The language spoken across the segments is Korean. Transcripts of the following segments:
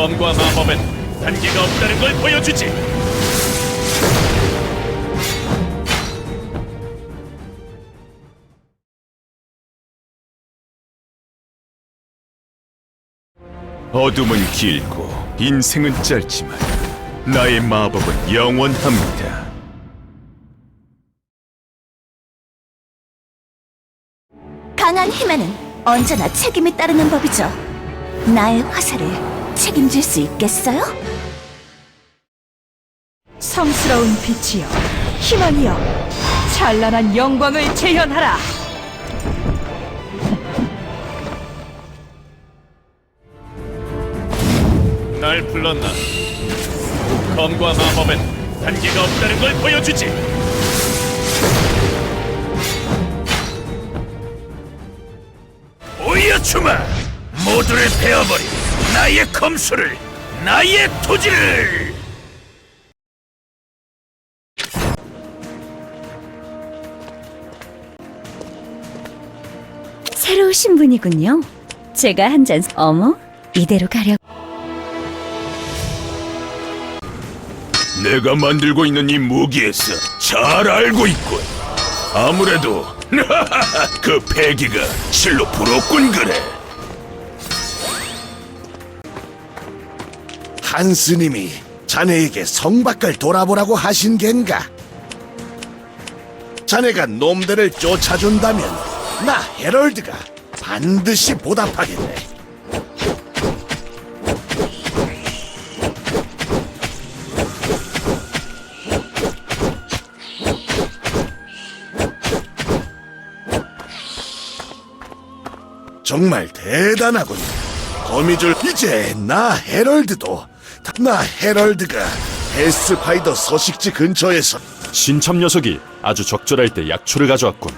검과 마법엔 한계가 없다는 걸 보여주지. 어둠은 길고 인생은 짧지만 나의 마법은 영원합니다. 강한 힘에는 언제나 책임이 따르는 법이죠. 나의 화살을 책임질 수 있겠어요? 성스러운 빛이여, 희망이여, 찬란한 영광을 재현하라. 날 불렀나? 검과 마법엔 한계가 없다는 걸 보여주지. 보여주마! 모두를 베어버린 나의 검수를, 나의 토지를! 새로 오신 분이군요. 제가 한 잔, 어머, 이대로 가려. 내가 만들고 있는 이 무기에서 잘 알고 있군. 아무래도 그 패기가 실로 부럽군 그래. 한 스님이 자네에게 성 밖을 돌아보라고 하신 겐가? 자네가 놈들을 쫓아준다면 나 헤럴드가 반드시 보답하겠네. 정말 대단하군. 거미줄 이제 나 헤럴드도 나 헤럴드가 헬스파이더 서식지 근처에서 신참 녀석이 아주 적절할 때 약초를 가져왔군.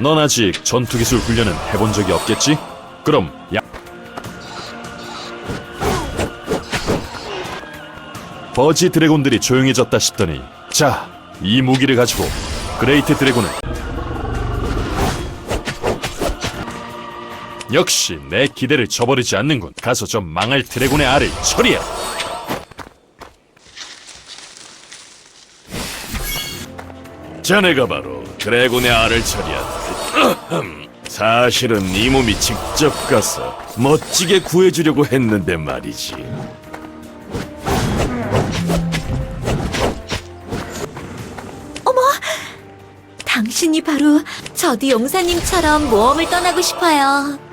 넌 아직 전투 기술 훈련은 해본 적이 없겠지? 그럼 약... 버지 드래곤들이 조용해졌다 싶더니 자, 이 무기를 가지고 그레이트 드래곤을 역시 내 기대를 저버리지 않는군. 가서 좀 망할 드래곤의 알을 처리해라. 자네가 바로 드래곤의 알을 처리한 사실은 이 몸이 직접 가서 멋지게 구해주려고 했는데 말이지 당신이 바로 저도 용사님처럼 모험을 떠나고 싶어요.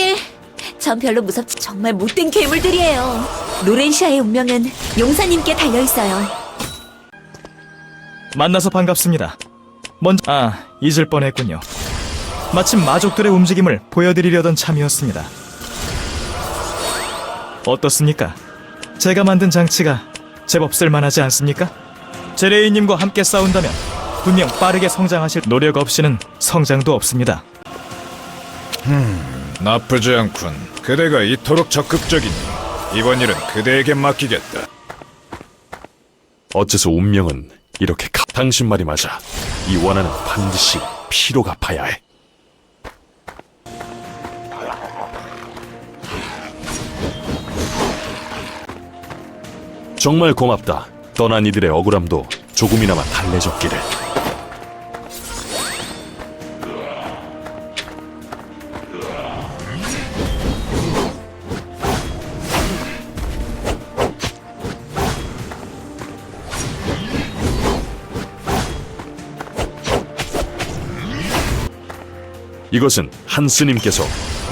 사실 전 별로 무섭지 정말 못된 괴물들이에요. 로렌시아의 운명은 용사님께 달려 있어요. 만나서 반갑습니다. 먼저 아 잊을 뻔했군요. 마침 마족들의 움직임을 보여드리려던 참이었습니다. 어떻습니까? 제가 만든 장치가 제법 쓸만하지 않습니까? 제레이님과 함께 싸운다면 분명 빠르게 성장하실 노력 없이는 성장도 없습니다. 나쁘지 않군. 그대가 이토록 적극적이니 이번 일은 그대에게 맡기겠다. 어째서 운명은 이렇게 가... 당신 말이 맞아 이 원한은 반드시 피로 갚아야 해 정말 고맙다 떠난 이들의 억울함도 조금이나마 달래줬기를 이것은 한 스님께서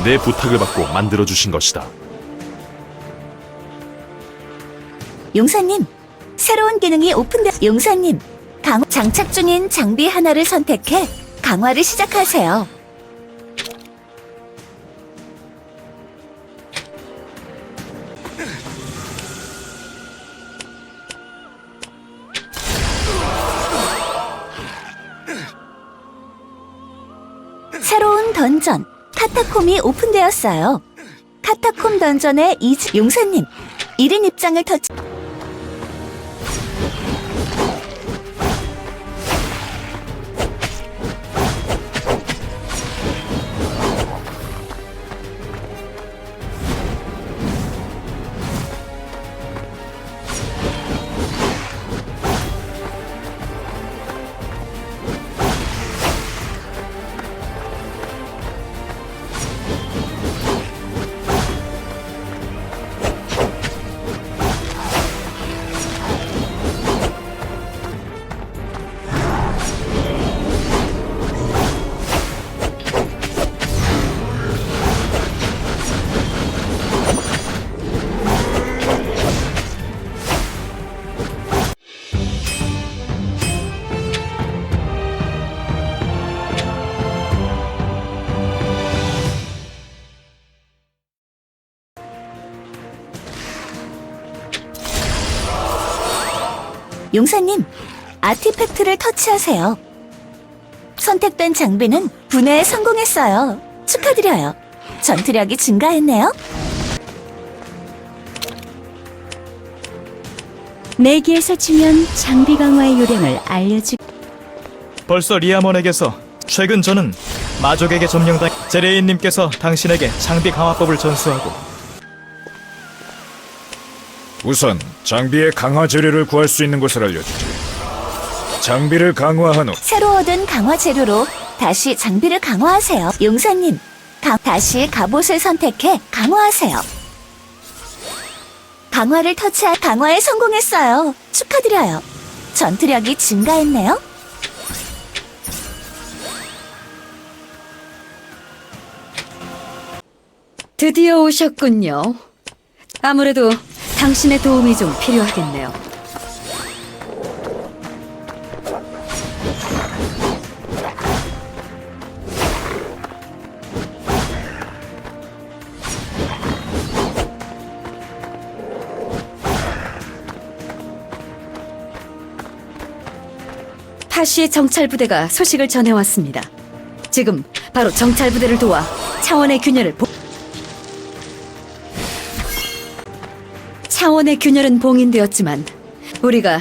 내 부탁을 받고 만들어 주신 것이다. 용사님, 새로운 기능이 오픈돼. 용사님, 강 장착 중인 장비 하나를 선택해 강화를 시작하세요. 카타콤이 오픈되었어요. 카타콤 던전의 이즈 용사님 1인 입장을 터치 용사님 아티팩트를 터치하세요. 선택된 장비는 분해에 성공했어요. 축하드려요. 전투력이 증가했네요. 내기에서 치면 장비 강화의 요령을 알려주. 벌써 리아몬에게서 최근 저는 마족에게 점령당 제레인님께서 당신에게 장비 강화법을 전수하고 우선 장비의 강화 재료를 구할 수 있는 곳을 알려주지. 장비를 강화한 후 새로 얻은 강화 재료로 다시 장비를 강화하세요. 용사님, 가- 다시 갑옷을 선택해 강화하세요. 강화를 터치할 강화에 성공했어요. 축하드려요. 전투력이 증가했네요. 드디어 오셨군요. 아무래도 당신의 도움이 좀 필요하겠네요. 파시 정찰부대가 소식을 전해왔습니다. 지금 바로 정찰부대를 도와 차원의 균열을 보... 차원의 균열은 봉인되었지만 우리가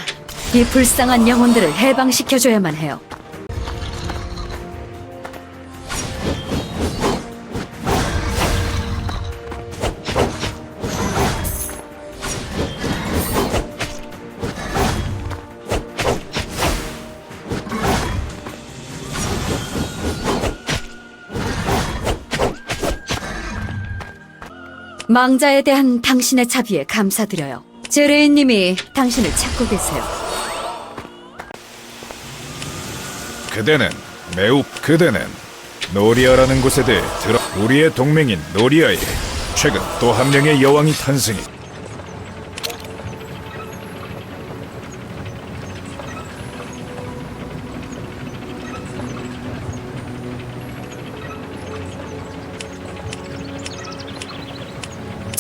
이 불쌍한 영혼들을 해방시켜줘야만 해요. 망자에 대한 당신의 자비에 감사드려요. 제레인님이 당신을 찾고 계세요. 그대는 매우 그대는 노리아라는 곳에 대해 들어 우리의 동맹인 노리아에 최근 또 한 명의 여왕이 탄생해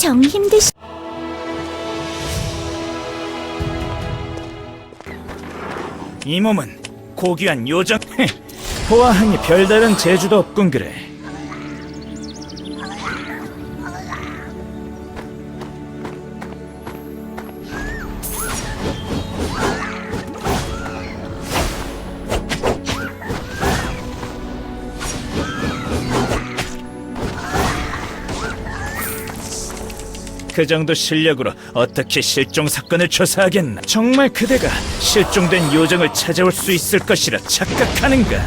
정 힘드시. 이 몸은 고귀한 요정 보아하니 별다른 재주도 없군 그래 그 정도 실력으로 어떻게 실종 사건을 조사하겠나? 정말 그대가 실종된 요정을 찾아올 수 있을 것이라 착각하는가?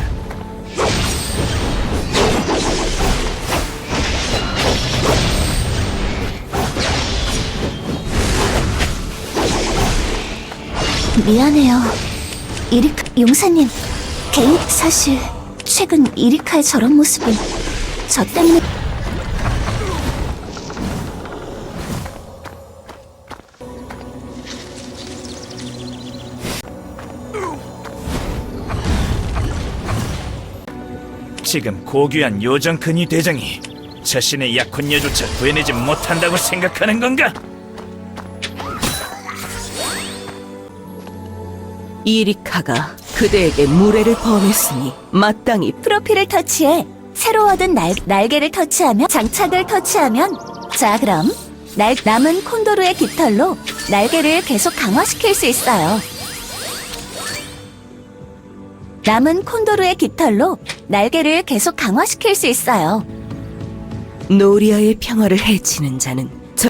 미안해요. 이리카 용사님, 개인 사실 최근 이리카의 저런 모습은 저 때문에 지금 고귀한 요정 근위 대장이 자신의 약혼녀조차 구해내지 못한다고 생각하는 건가? 이리카가 그대에게 무례를 범했으니 마땅히 프로필을 터치해 새로 얻은 날, 날개를 터치하면 장착을 터치하면 자 그럼 날, 남은 콘도르의 깃털로 날개를 계속 강화시킬 수 있어요. 남은 콘도르의 깃털로 날개를 계속 강화시킬 수 있어요. 노리아의 평화를 해치는 자는 저...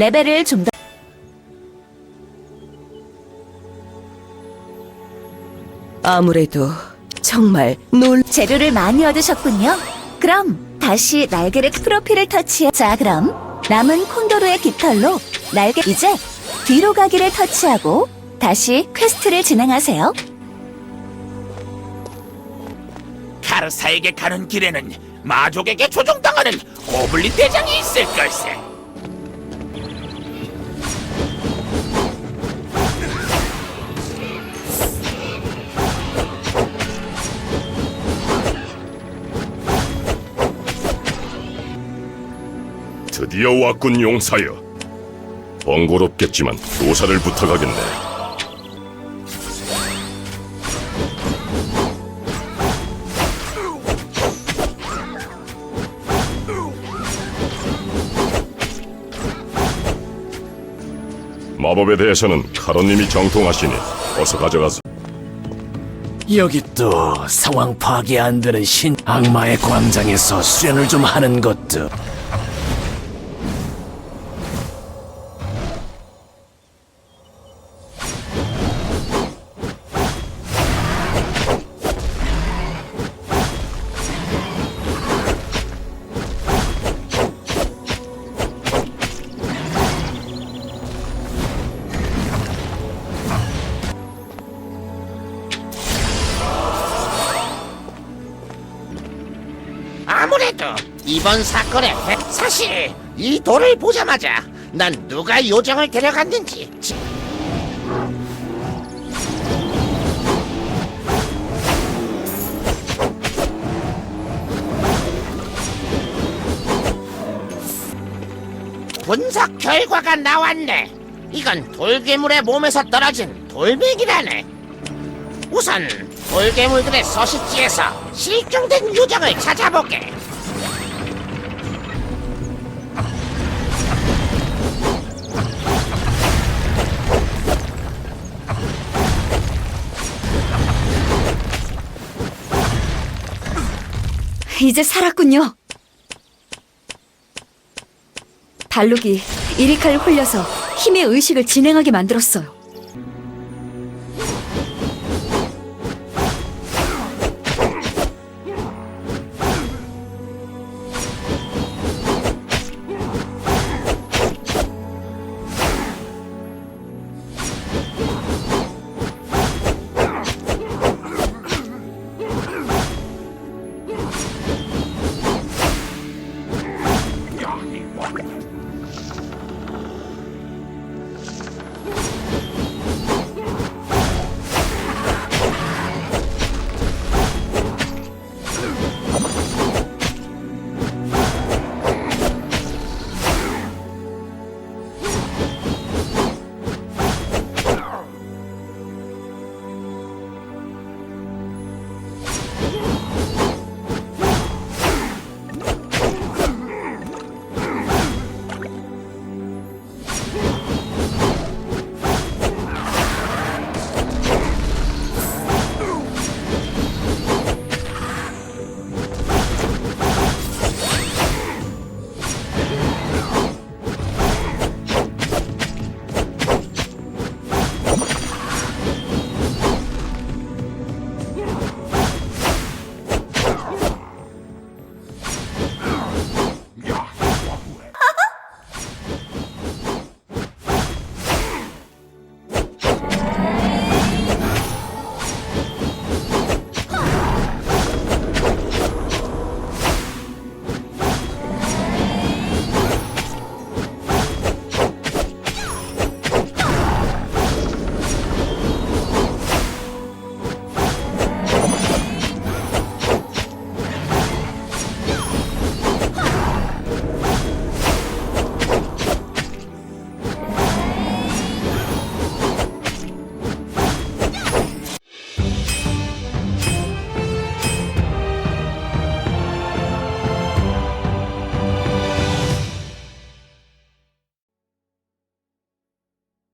레벨을 좀 더 아무래도 정말 놀... 재료를 많이 얻으셨군요. 그럼 다시 날개를 프로필을 터치해. 자, 그럼 남은 콘도르의 깃털로 날개 이제 뒤로 가기를 터치하고 다시 퀘스트를 진행하세요. 카르사에게 가는 길에는 마족에게 조종당하는 고블린 대장이 있을 걸세. 드디어 왔군 용사여. 번거롭겠지만 조사를 부탁하겠네. 마법에 대해서는 카로님이 정통하시니 어서 가져가서. 여기 또 상황 파악이 안 되는 신 악마의 광장에서 수련을 좀 하는 것도 아무래도 이번 사건의 핵 사실 이 돌을 보자마자 난 누가 요정을 데려갔는지 지- 분석 결과가 나왔네. 이건 돌괴물의 몸에서 떨어진 돌멩이라네. 우선 돌괴물들의 서식지에서 실종된 요정을 찾아보게. 이제 살았군요. 발록이 이리카를 홀려서 힘의 의식을 진행하게 만들었어요.